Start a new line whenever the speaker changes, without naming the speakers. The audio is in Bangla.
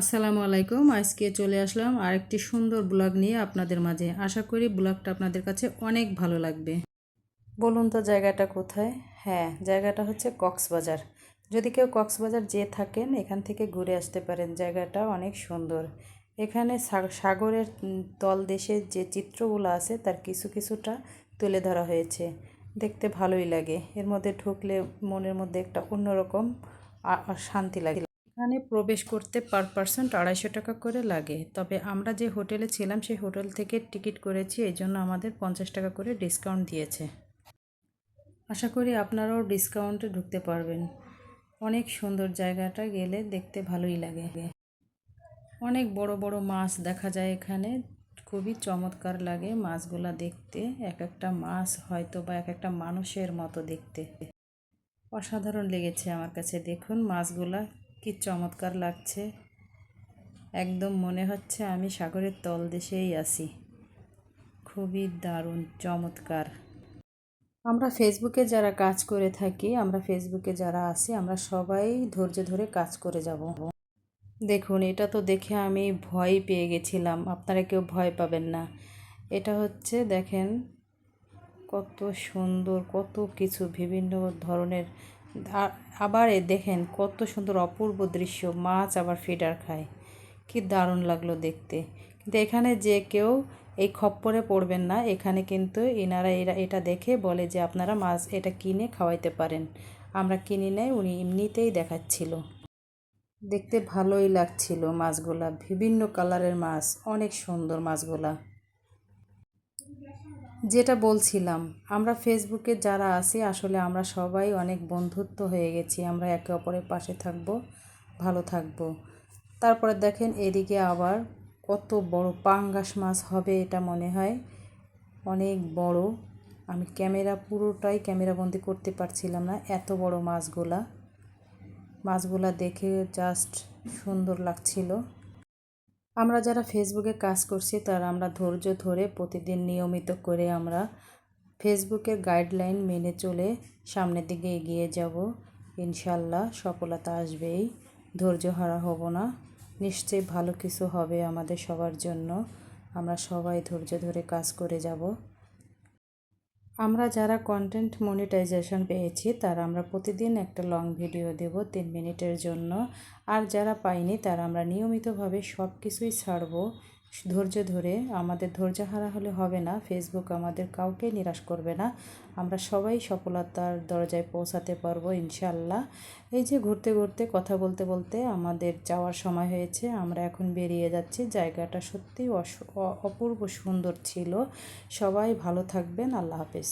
আসসালামু আলাইকুম। আজকে চলে আসলাম আরেকটি সুন্দর ব্লগ নিয়ে আপনাদের মাঝে। আশা করি ব্লগটা আপনাদের কাছে অনেক ভালো লাগবে। বলুন তো জায়গাটা কোথায়? হ্যাঁ জায়গাটা হচ্ছে কক্সবাজার। যদি কেউ কক্সবাজার যেয়ে থাকেন, এখান থেকে ঘুরে আসতে পারেন। জায়গাটা অনেক সুন্দর। এখানে সাগরের তল দেশের যে চিত্রগুলো আছে, তার কিছু কিছুটা তুলে ধরা হয়েছে। দেখতে ভালোই লাগে। এর মধ্যে ঢুকলে মনের মধ্যে একটা অন্যরকম শান্তি লাগে। এখানে প্রবেশ করতে পার পার্সেন্ট আড়াইশো টাকা করে লাগে। তবে আমরা যে হোটেলে ছিলাম, সেই হোটেল থেকে টিকিট করেছি, এই জন্য আমাদের পঞ্চাশ টাকা করে ডিসকাউন্ট দিয়েছে। আশা করি আপনারাও ডিসকাউন্টে ঢুকতে পারবেন। অনেক সুন্দর জায়গাটা গেলে দেখতে ভালোই লাগে। অনেক বড় বড় মাছ দেখা যায় এখানে, খুবই চমৎকার লাগে মাছগুলা দেখতে। এক একটা মাছ হয়তো বা এক একটা মানুষের মতো দেখতে। অসাধারণ লেগেছে আমার কাছে। দেখুন মাছগুলা কি চমৎকার লাগছে। একদম মনে হচ্ছে আমি সাগরের তলদেশেই আছি। খুবই দারুণ, চমৎকার। আমরা ফেসবুকে যারা কাজ করে থাকি, আমরা ফেসবুকে যারা আছি, আমরা সবাই ধৈর্য ধরে কাজ করে যাব। দেখুন, এটা তো দেখে আমি ভয় পেয়ে গেছিলাম। আপনারা কেউ ভয় পাবেন না। এটা হচ্ছে, দেখেন, কত সুন্দর, কত কিছু, বিভিন্ন ধরনের আবার দেখেন কত সুন্দর অপূর্ব দৃশ্য, মাছ আবার ফিডার খায়। কি দারুণ লাগল দেখতে। কিন্তু এখানে যে কেউ এই খপ্পরে পড়বেন না, এখানে কিন্তু এনারা এরা এটা দেখে বলে যে আপনারা মাছ এটা কিনে খাওয়াইতে পারেন। আমরা কিনি নেই, উনি এমনিতেই দেখাচ্ছিল। দেখতে ভালোই লাগছিল মাছগুলা, বিভিন্ন কালারের মাছ, অনেক সুন্দর মাছগুলা। যেটা বলছিলাম, আমরা ফেসবুকে যারা আছি, আসলে আমরা সবাই অনেক বন্ধুত্ব হয়ে গেছি। আমরা একে অপরের পাশে থাকব, ভালো থাকব। তারপরে দেখেন এদিকে আবার কত বড় পাঙ্গাস মাছ হবে এটা মনে হয়। অনেক বড়। আমি ক্যামেরা পুরোটাই ক্যামেরাবন্দি করতে পারছিলাম না এত বড় মাছগুলা। মাছগুলা দেখে জাস্ট সুন্দর লাগছিল। আমরা যারা ফেসবুকে কাজ করছি, তারা আমরা ধৈর্য ধরে প্রতিদিন নিয়মিত করে আমরা ফেসবুকের গাইডলাইন মেনে চলে সামনের দিকে এগিয়ে যাব। ইনশাল্লাহ সফলতা আসবেই। ধৈর্য হারা হব না। নিশ্চয়ই ভালো কিছু হবে আমাদের সবার জন্য। আমরা সবাই ধৈর্য ধরে কাজ করে যাব। আমরা যারা কন্টেন্ট মনিটাইজেশন পেয়েছি, তারা আমরা প্রতিদিন একটা লং ভিডিও দেব তিন মিনিটের জন্য। আর যারা পাইনি, তারা আমরা নিয়মিতভাবে সব কিছুই ছাড়বো। ধৈর্য ধরে, আমাদের ধৈর্য হারা হলে হবে না। ফেসবুক আমাদের কাউকে নিরাশ করবে না। আমরা সবাই সফলতার দরজায় পৌঁছাতে পারব ইনশাল্লাহ এই যে ঘুরতে ঘুরতে, কথা বলতে বলতে আমাদের যাওয়ার সময় হয়েছে। আমরা এখন বেরিয়ে যাচ্ছি। জায়গাটা সত্যিই অপূর্ব সুন্দর ছিল। সবাই ভালো থাকবেন। আল্লাহ হাফেজ।